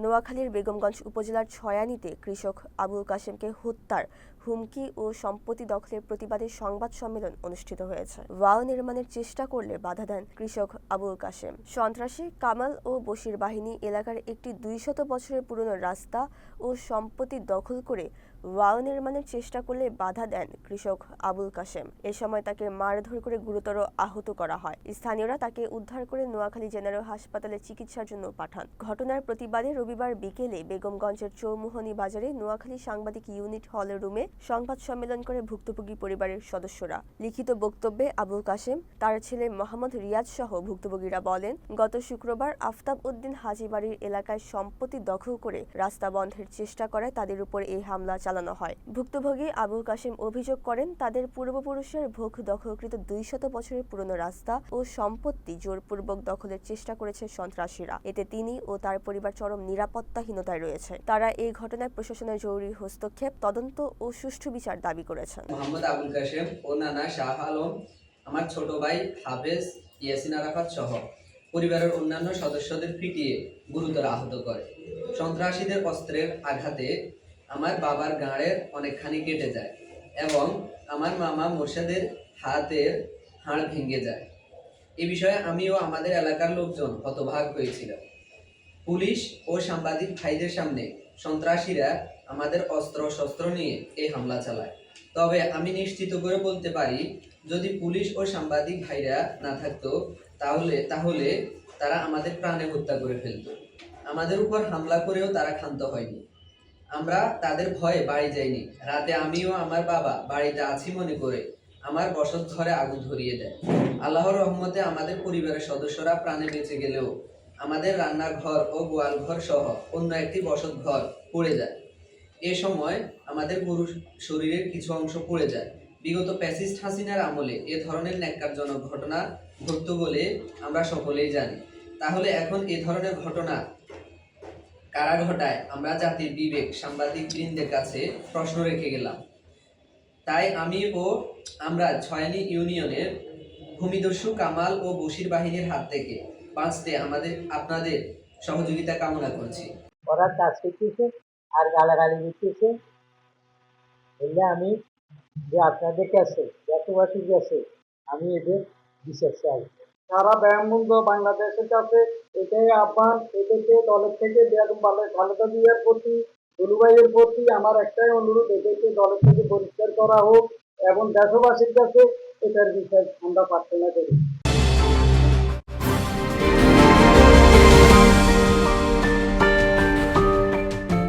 নোয়াখালীর বেগমগঞ্জ উপজেলার ছয়ানীতে কৃষক আবুল কাশেমকে হত্যার হুমকি ও সম্পত্তি দখলের প্রতিবাদে সংবাদ সম্মেলন অনুষ্ঠিত হয়েছে। ওয়াও নির্মাণের চেষ্টা করলে বাধা দেন কৃষক আবুল কাশেম। সন্ত্রাসী কামাল ও বশির বাহিনী এলাকার একটি দুইশত বছরের পুরনো রাস্তা ও সম্পত্তি দখল করে ওয়াও নির্মাণের চেষ্টা করলে বাধা দেন কৃষক আবুল কাশেম। এ সময় তাকে মারধর করে গুরুতর আহত করা হয়। স্থানীয়রা তাকে উদ্ধার করে নোয়াখালী জেনারেল হাসপাতালে চিকিৎসার জন্য পাঠান। ঘটনার প্রতিবাদে রবিবার বিকেলে বেগমগঞ্জের চৌমুহনী বাজারে নোয়াখালী সাংবাদিক ইউনিট হলের রুমে সংবাদ সম্মেলন করে ভুক্তভোগী পরিবারের সদস্যরা। লিখিত বক্তব্যে আবুল কাশেম, তার ছেলে মোহাম্মদ রিয়াজ সহ ভুক্তভোগীরা বলেন, গত শুক্রবার আফতাব উদ্দিন হাজিবাড়ির এলাকায় সম্পত্তি দখল করে রাস্তা বন্ধের চেষ্টা করায় তাদের উপর এই হামলা চালানো হয়। ভুক্তভোগী আবুল কাশেম অভিযোগ করেন, তাদের পূর্বপুরুষের ভোগ দখলকৃত দুইশত বছরের পুরনো রাস্তা ও সম্পত্তি জোরপূর্বক দখলের চেষ্টা করেছে সন্ত্রাসীরা। এতে তিনি ও তার পরিবার চরম নিরাপত্তাহীনতায় রয়েছে। তারা এই ঘটনায় প্রশাসনের জরুরি হস্তক্ষেপ, তদন্ত ও সুষ্ঠু বিচার দাবি করেছেন। মোহাম্মদ আবুল কাশেম ও নানা শাহ আলম, আমার ছোট ভাই হাফেজ ইয়াসিন আরাফাত সহ পরিবারের অন্যান্য সদস্যদের পিটিয়ে গুরুতর আহত করে। সন্ত্রাসীদের অস্ত্রের আঘাতে আমার বাবার গাঁড়ের অনেকখানি কেটে যায় এবং আমার মামা মোর্শেদের হাতের হাড় ভেঙে যায়। এ বিষয়ে আমিও আমাদের এলাকার লোকজন হতভাগ হয়েছিল পুলিশ ও সাংবাদিক ভাইদের সামনে সন্ত্রাসীরা আমাদের অস্ত্র শস্ত্র নিয়ে এই হামলা চালায়। তবে আমি নিশ্চিত করে বলতে পারি, যদি পুলিশ ও সাংবাদিক ভাইরা না থাকতো, তাহলে তাহলে তারা আমাদের প্রাণে হত্যা করে ফেলতো। আমাদের উপর হামলা করেও তারা ক্ষান্ত হয়নি। আমরা তাদের ভয়ে বাড়ি যাইনি। রাতে আমিও আমার বাবা বাড়িতে আছি মনে করে আমার বসত ঘরে আগুন ধরিয়ে দেয়। আল্লাহর রহমতে আমাদের পরিবারের সদস্যরা প্রাণে বেঁচে গেলেও আমাদের রান্নাঘর ও গোয়াল ঘর সহ অন্য একটি বসত ঘর পড়ে যায়। এ সময় আমাদের গরুর শরীরের কিছু অংশ পড়ে যায়। বিগত প্যাসিস্ট হাসিনার আমলে এ ধরনের ন্যাক্কারজনক ঘটনা ঘটত বলে আমরা সকলেই জানি। তাহলে এখন এ ধরনের ঘটনা কারা ঘটায় আমরা জাতির বিবেক, সাংবাদিক বৃন্দের কাছে প্রশ্ন রেখে গেলাম। তাই আমি ও আমরা ছয়ানি ইউনিয়নের ভূমিদস্যু কামাল ও বশির বাহিনীর হাত থেকে বাঁচতে আমাদের, আপনাদের সহযোগিতা কামনা করছি। ওরা কাজ করতেছে আর গালাগালি দিতেছে। বললে আমি যে আপনাদের কাছে দেশবাসীর কাছে আমি এদের বিশেষ চাই। সারা ব্যায়ামবন্ধ বাংলাদেশের কাছে, এটাই আহ্বান, এদেরকে দলের থেকে খালেদা জিয়ার প্রতি দুলুভাইয়ের প্রতি আমার একটাই অনুরোধ, এদেরকে দলের থেকে পরিষ্কার করা হোক এবং দেশবাসীর কাছে এটার বিষয়ে আমরা প্রার্থনা করি।